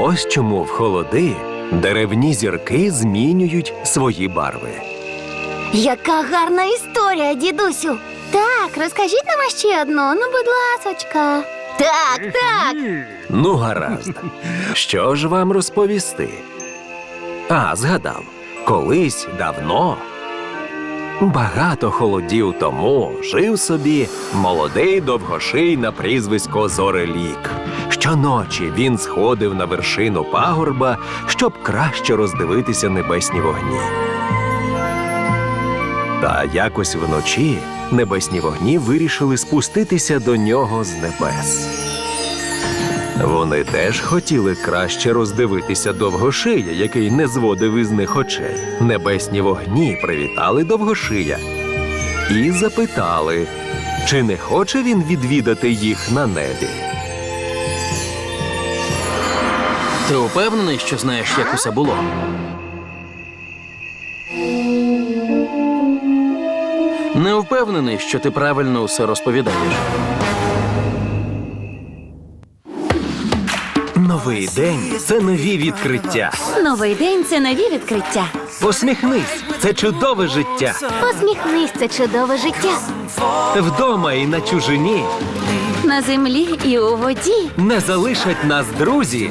Ось чому в холоди деревні зірки змінюють свої барви. Яка гарна історія, дідусю. Так, розкажіть нам ще одну, ну, будь ласочка. Так, так. Ну, гаразд. Що ж вам розповісти? А, згадав, колись давно, багато холодів тому жив собі молодий довгоший на прізвисько Зорелік. Щоночі він сходив на вершину пагорба, щоб краще роздивитися небесні вогні. Та якось вночі небесні вогні вирішили спуститися до нього з небес. Вони теж хотіли краще роздивитися довгошия, який не зводив із них очей. Небесні вогні привітали довгошия і запитали, чи не хоче він відвідати їх на небі. Ти упевнений, що знаєш, як усе було? Не впевнений, що ти правильно усе розповідаєш. Новий день це нові відкриття. Новий день це нові відкриття. Посміхнись, це чудове життя. Посміхнись, це чудове життя. Вдома і на чужині На землі і у воді. не залишать нас друзі.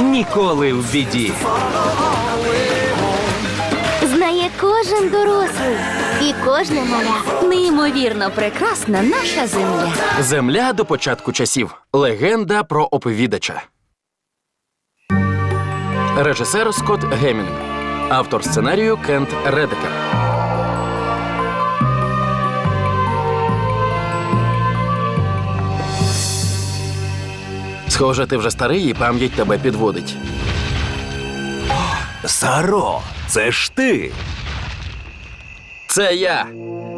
Ніколи в біді. Знає кожен дорослий кожне маля. Неймовірно прекрасна наша земля. Земля до початку часів. Легенда про оповідача. Режисер Скотт Гемінг. Автор сценарію Кент Редекер. Схоже, ти вже старий і пам'ять тебе підводить. Саро, це ж ти. Це я.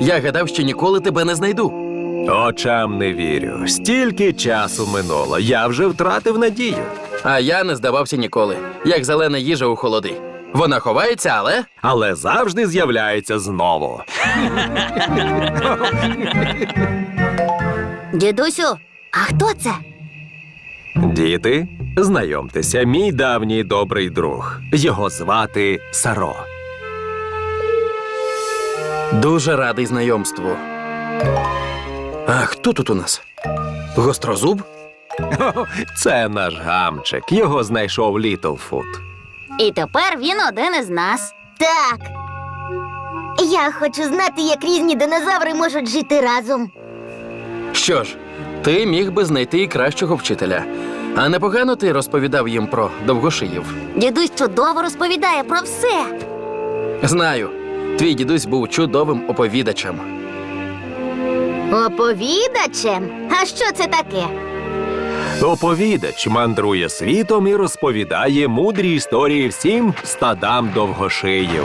Я гадав, що ніколи тебе не знайду. Очам не вірю. Стільки часу минуло. Я вже втратив надію. А я не здавався ніколи, як зелена їжа у холоди. Вона ховається, але Але завжди з'являється знову. Дідусю, а хто це? Діти, знайомтеся, мій давній добрий друг. Його звати Саро. Дуже радий знайомству. А хто тут у нас? Гострозуб? Це наш гамчик. Його знайшов Літлфут. І тепер він один із нас. Так. Я хочу знати, як різні динозаври можуть жити разом. Що ж, ти міг би знайти і кращого вчителя. А непогано ти розповідав їм про довгошиїв. Дідусь чудово розповідає про все. Знаю, твій дідусь був чудовим оповідачем. Оповідачем? А що це таке? Оповідач мандрує світом і розповідає мудрі історії всім стадам довгошиїв.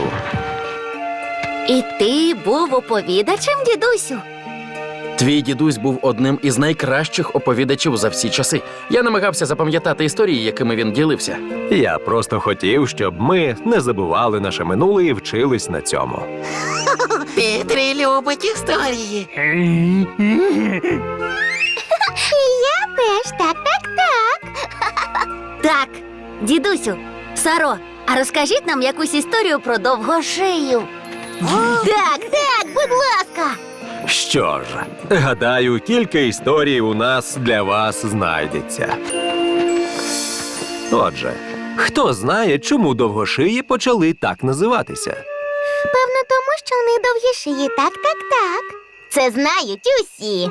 І ти був оповідачем, дідусю? Твій дідусь був одним із найкращих оповідачів за всі часи. Я намагався запам'ятати історії, якими він ділився. Я просто хотів, щоб ми не забували наше минуле і вчились на цьому. Петрі любить історії. Я теж так, так, так. Так, дідусю, Саро, а розкажіть нам якусь історію про довгошию. Так, так, будь ласка. Що ж, гадаю, кілька історій у нас для вас знайдеться. Отже, хто знає, чому довгошиї почали так називатися? Певно, тому що вони довгі шиї. Так, так, так. Це знають усі.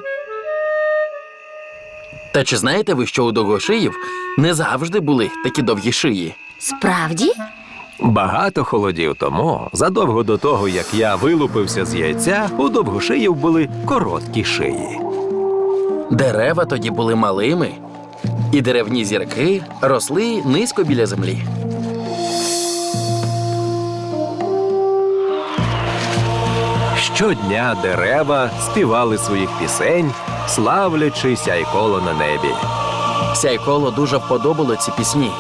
Та чи знаєте ви, що у довгошиїв не завжди були такі довгі шиї? Справді? Багато холодів тому, задовго до того, як я вилупився з яйця, у довгошиїв були короткі шиї. Дерева тоді були малими, і деревні зірки росли низько біля землі. Щодня дерева співали своїх пісень, славлячи сяйколо на небі. Сяйколо дуже вподобало ці пісні.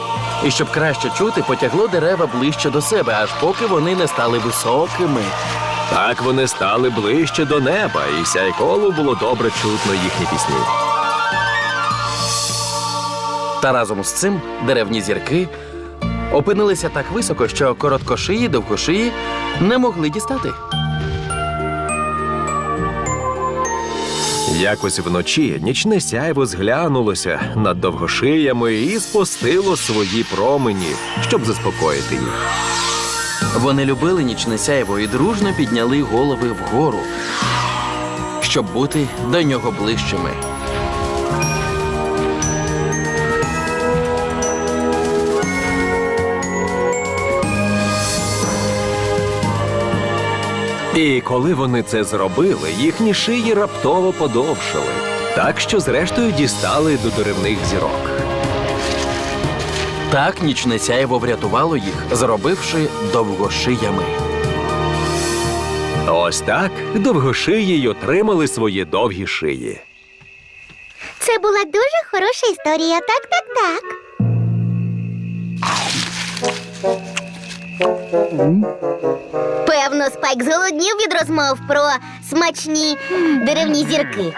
І щоб краще чути, потягло дерева ближче до себе, аж поки вони не стали високими. Так вони стали ближче до неба, і сяйколу було добре чутно їхні пісні. Та разом з цим деревні зірки опинилися так високо, що короткошиї довгошиї не могли дістати. Якось вночі нічне сяйво зглянулося над довгошиями і спустило свої промені, щоб заспокоїти їх. Вони любили нічне сяйво і дружно підняли голови вгору, щоб бути до нього ближчими. І коли вони це зробили, їхні шиї раптово подовшили, так що зрештою дістали до деревних зірок. Так нічне сяйво врятувало їх, зробивши довгошиями. Ось так довгошиї й отримали свої довгі шиї. Це була дуже хороша історія. Так, так, так. Певно, Спайк зголоднів від розмов про смачні деревні зірки.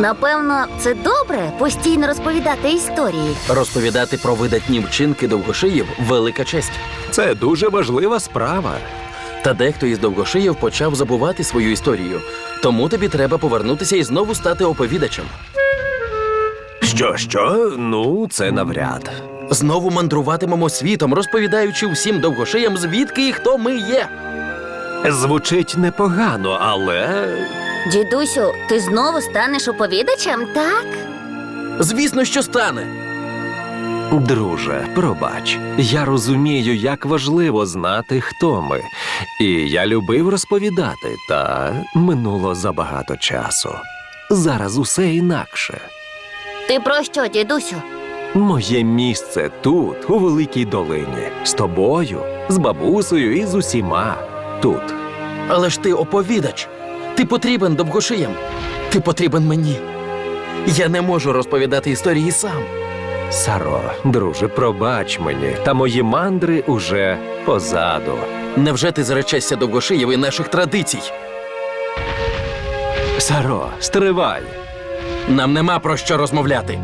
Напевно, це добре постійно розповідати історії. Розповідати про видатні вчинки довгошиїв велика честь. Це дуже важлива справа. Та дехто із довгошиїв почав забувати свою історію. Тому тобі треба повернутися і знову стати оповідачем. Що, що? Ну, це навряд. Знову мандруватимемо світом, розповідаючи всім довгошиям, звідки і хто ми є. Звучить непогано, але Дідусю, ти знову станеш оповідачем, так? Звісно, що стане. Друже, пробач, я розумію, як важливо знати, хто ми. І я любив розповідати, та минуло забагато часу. Зараз усе інакше. Ти про що, дідусю? Моє місце тут, у великій долині, з тобою, з бабусею і з усіма тут. Але ж ти оповідач. Ти потрібен довгошиям. Ти потрібен мені. Я не можу розповідати історії сам. Саро, друже, пробач мені, та мої мандри уже позаду. Невже ти зречешся довгошиїв і наших традицій? Саро, стривай. Нам нема про що розмовляти.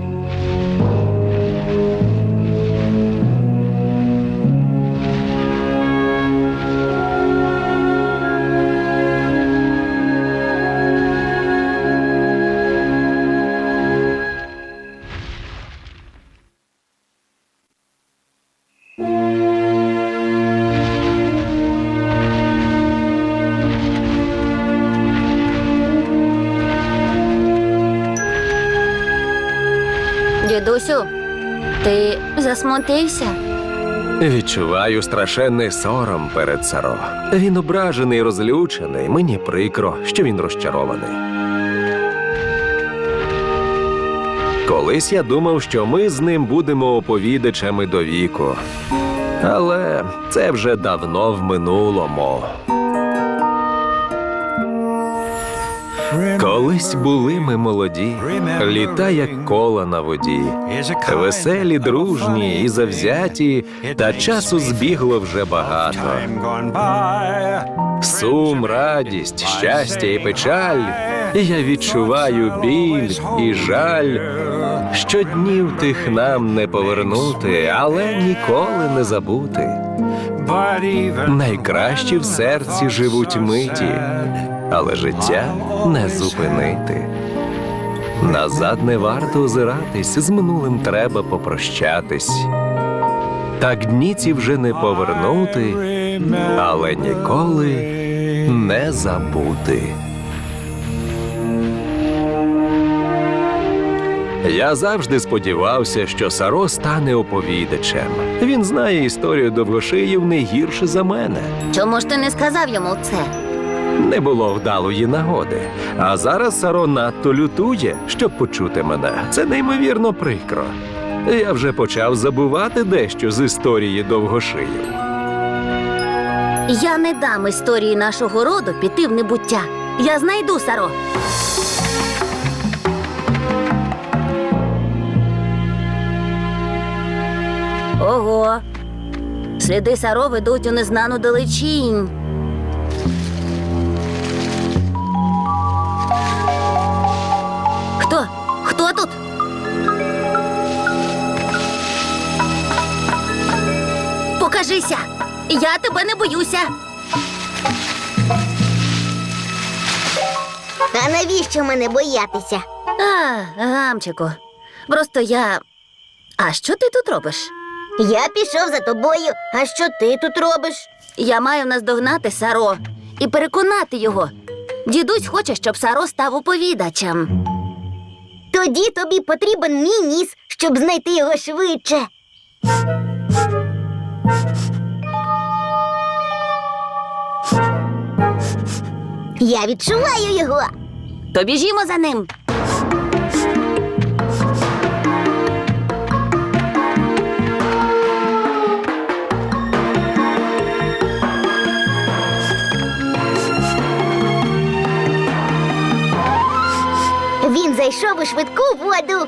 Дідусю, ти засмутився? Відчуваю страшенний сором перед Саро. Він ображений розлючений. Мені прикро, що він розчарований. Колись я думав, що ми з ним будемо оповідачами до віку. Але це вже давно в минулому. Колись були ми молоді, літа як кола на воді, веселі, дружні і завзяті, та часу збігло вже багато. Сум, радість, щастя і печаль. Я відчуваю біль і жаль. Що днів тих нам не повернути, але ніколи не забути. Найкращі в серці живуть миті, але життя не зупинити. Назад не варто озиратись, з минулим треба попрощатись. Так дні ці вже не повернути, але ніколи не забути. Я завжди сподівався, що Саро стане оповідачем. Він знає історію довгошиїв не гірше за мене. Чому ж ти не сказав йому це? Не було вдалої нагоди. А зараз Саро надто лютує, щоб почути мене. Це неймовірно прикро. Я вже почав забувати дещо з історії довгошиїв. Я не дам історії нашого роду піти в небуття. Я знайду Саро. Ого. Сліди Саро ведуть у незнану далечінь. Покажися! Я тебе не боюся. А навіщо мене боятися? А, гамчику. Просто я. А що ти тут робиш? Я пішов за тобою. А що ти тут робиш? Я маю наздогнати Саро і переконати його. Дідусь хоче, щоб Саро став оповідачем. Тоді тобі потрібен мій ніс, щоб знайти його швидше. Я відчуваю його. То біжімо за ним. Він зайшов у швидку воду.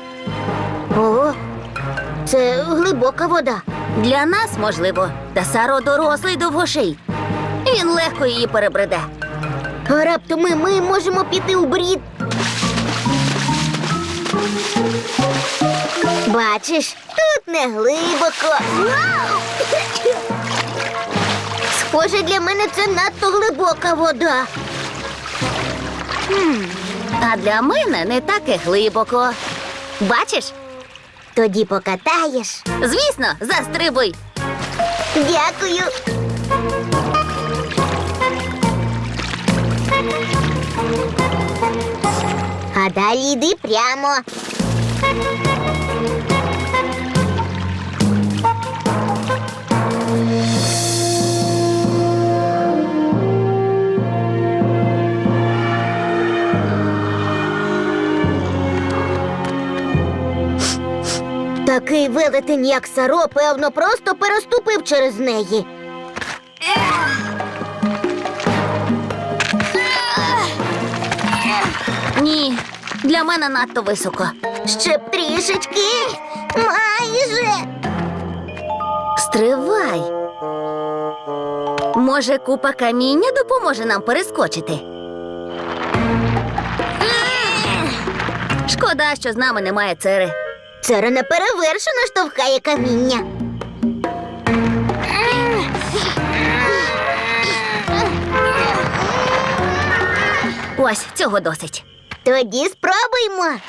О, це глибока вода. Для нас можливо, та Саро дорослий довгоший. Він легко її перебреде. А раптом і ми можемо піти у брід. Бачиш, тут не глибоко. Схоже, для мене це надто глибока вода. А для мене не так і глибоко. Бачиш? Тоді покатаєш. Звісно, застрибуй. Дякую. А далі йди прямо. Такий велетень, як Саро, певно, просто переступив через неї. Ні, для мене надто високо. Ще б трішечки. Майже. Стривай. Може, купа каміння допоможе нам перескочити. Шкода, що з нами немає цери. Цера неперевершено штовхає каміння. Ось цього досить. Тоді спробуймо.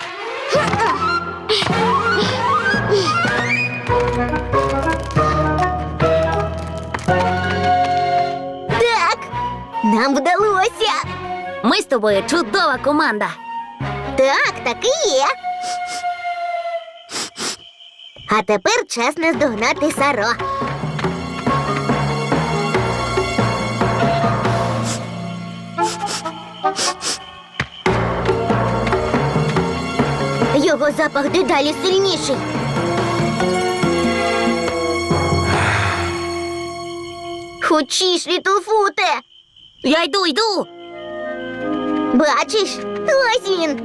Так, нам вдалося. Ми з тобою чудова команда. Так, так і є. А тепер час наздогнати Саро. Його запах дедалі сильніший. Хочеш, Літлфуте? Я йду, йду. Бачиш, ось він.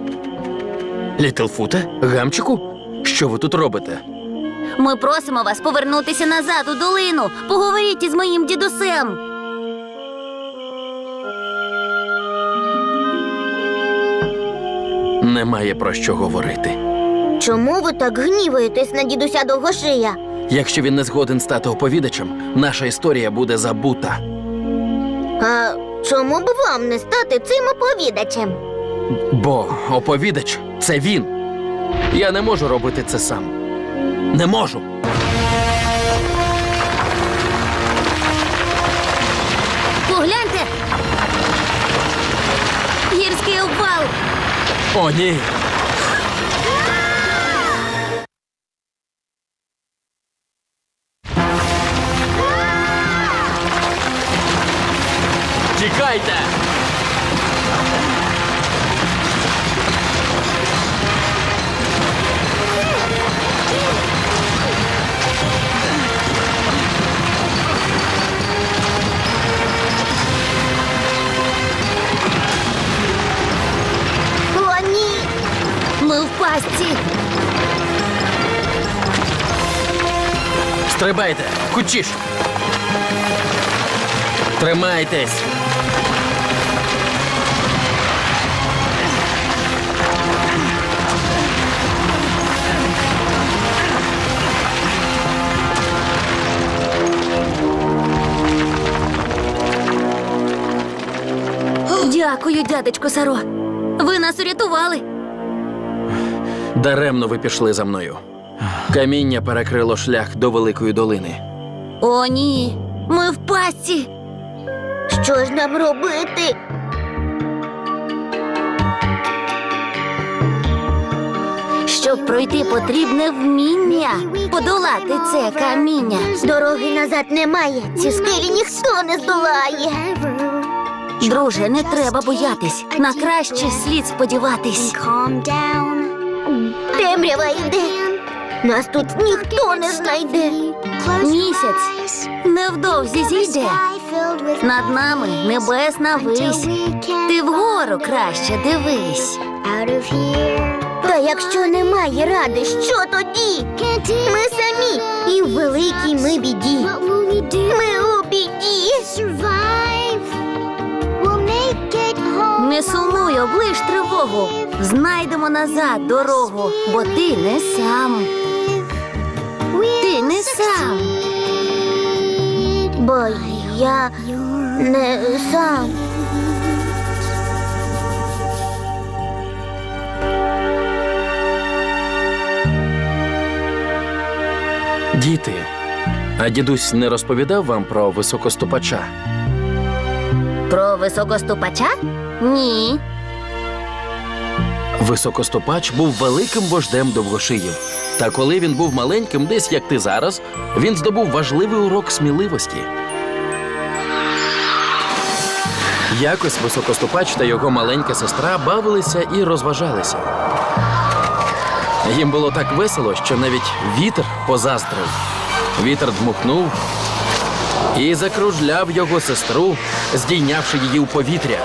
Літлфуте? Гамчику? Що ви тут робите? Ми просимо вас повернутися назад у долину. Поговоріть із моїм дідусем. Немає про що говорити. Чому ви так гніваєтесь на дідуся довгошия? Якщо він не згоден стати оповідачем, наша історія буде забута. А чому б вам не стати цим оповідачем? Бо оповідач це він. Я не можу робити це сам. Не можу. Погляньте. Гірський обвал. О, ні. Стрибайте! Кучіш! Тримайтесь! Дякую, дядечко Саро. Ви нас урятували. Даремно ви пішли за мною. Каміння перекрило шлях до великої долини. О, ні. Ми в пастці. Що ж нам робити? Щоб пройти потрібне вміння подолати це каміння. Дороги назад немає. Ці скелі ніхто не здолає. Друже, не треба боятись. На краще слід сподіватись. Темрява йде. Нас тут ніхто не знайде. Місяць невдовзі зійде. Над нами небесна вись. Ти вгору краще дивись. Та якщо немає ради, що тоді? Ми самі і в великій ми біді. Ми у біді. Не сумуй, облиш тривогу. Знайдемо назад дорогу, бо ти не сам. Сам. Бо я не сам. Діти, а дідусь не розповідав вам про високоступача? Про високоступача? Ні. Високоступач був великим вождем довгошиїв. Та коли він був маленьким, десь як ти зараз, він здобув важливий урок сміливості. Якось високоступач та його маленька сестра бавилися і розважалися. Їм було так весело, що навіть вітер позаздрив. Вітер дмухнув і закружляв його сестру, здійнявши її у повітря.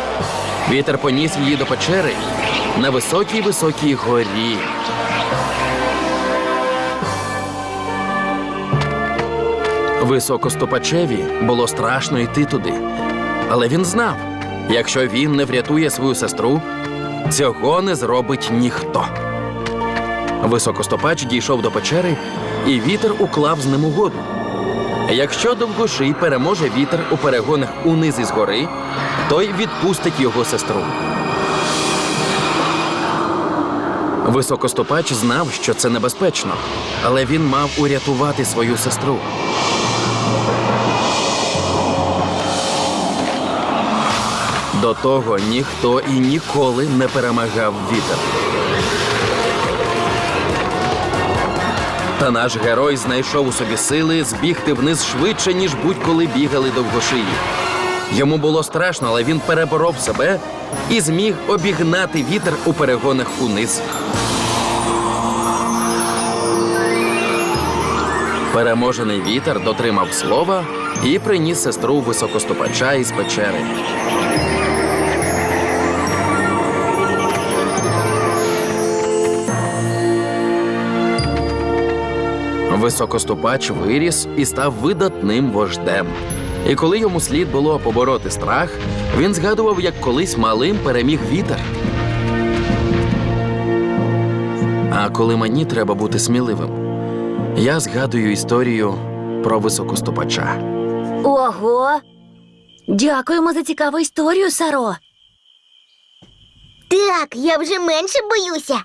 Вітер поніс її до печери на високій високій горі. Високостопачеві було страшно йти туди. Але він знав, якщо він не врятує свою сестру, цього не зробить ніхто. Високостопач дійшов до печери, і вітер уклав з ним угоду. Якщо довгоший переможе вітер у перегонах униз із гори, той відпустить його сестру. Високостопач знав, що це небезпечно, але він мав урятувати свою сестру. До того ніхто і ніколи не перемагав вітер. Та наш герой знайшов у собі сили збігти вниз швидше, ніж будь-коли бігали довгошиї. Йому було страшно, але він переборов себе і зміг обігнати вітер у перегонах униз. Переможений вітер дотримав слова і приніс сестру високоступача із печери. Високоступач виріс і став видатним вождем. І коли йому слід було побороти страх, він згадував, як колись малим переміг вітер. А коли мені треба бути сміливим, я згадую історію про високоступача. Ого. Дякуємо за цікаву історію, Саро. Так, я вже менше боюся.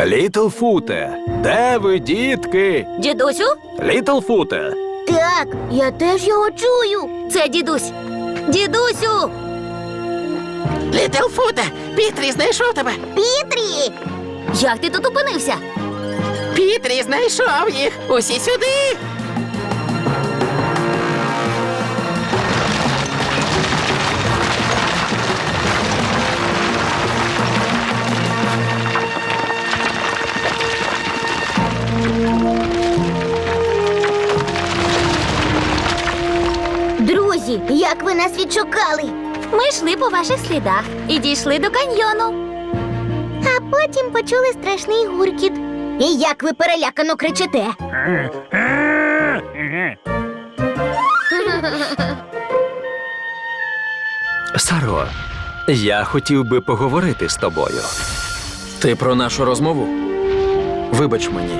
Літлфуте, де ви, дітки? Дідусю, Літлфуте. Так, я теж його чую. це дідусь. Дідусю! Літлфуте, Пітрі знайшов тебе. Пітрі! Як ти тут опинився? Пітрі знайшов їх. Усі сюди. Друзі, як ви нас відшукали? Ми йшли по ваших слідах і дійшли до каньйону. А потім почули страшний гуркіт. І як ви перелякано кричите? Саро, я хотів би поговорити з тобою. Ти про нашу розмову? Вибач мені.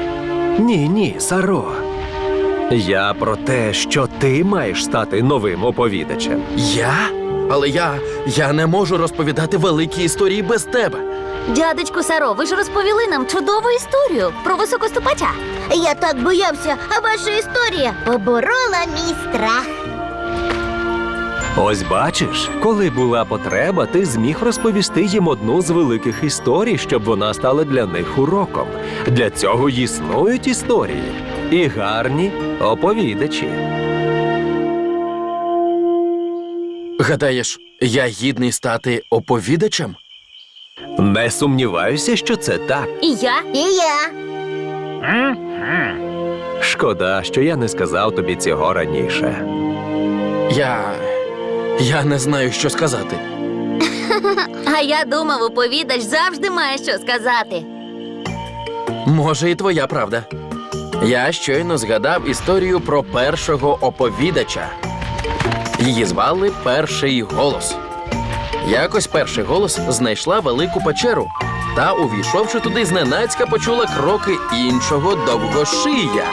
Ні, ні, Саро. Я про те, що ти маєш стати новим оповідачем. Я? Але я. я не можу розповідати великі історії без тебе. Дядечку Саро, ви ж розповіли нам чудову історію про високоступача. Я так боявся, а ваша історія поборола мій страх. Ось бачиш, коли була потреба, ти зміг розповісти їм одну з великих історій, щоб вона стала для них уроком. Для цього існують історії і гарні оповідачі. Гадаєш, я гідний стати оповідачем? Не сумніваюся, що це так. І я. І я. Шкода, що я не сказав тобі цього раніше. Я. я не знаю, що сказати. А я думав, оповідач завжди має що сказати. Може, і твоя правда. Я щойно згадав історію про першого оповідача. Її звали Перший голос. Якось перший голос знайшла велику печеру та, увійшовши туди, зненацька почула кроки іншого довгошия.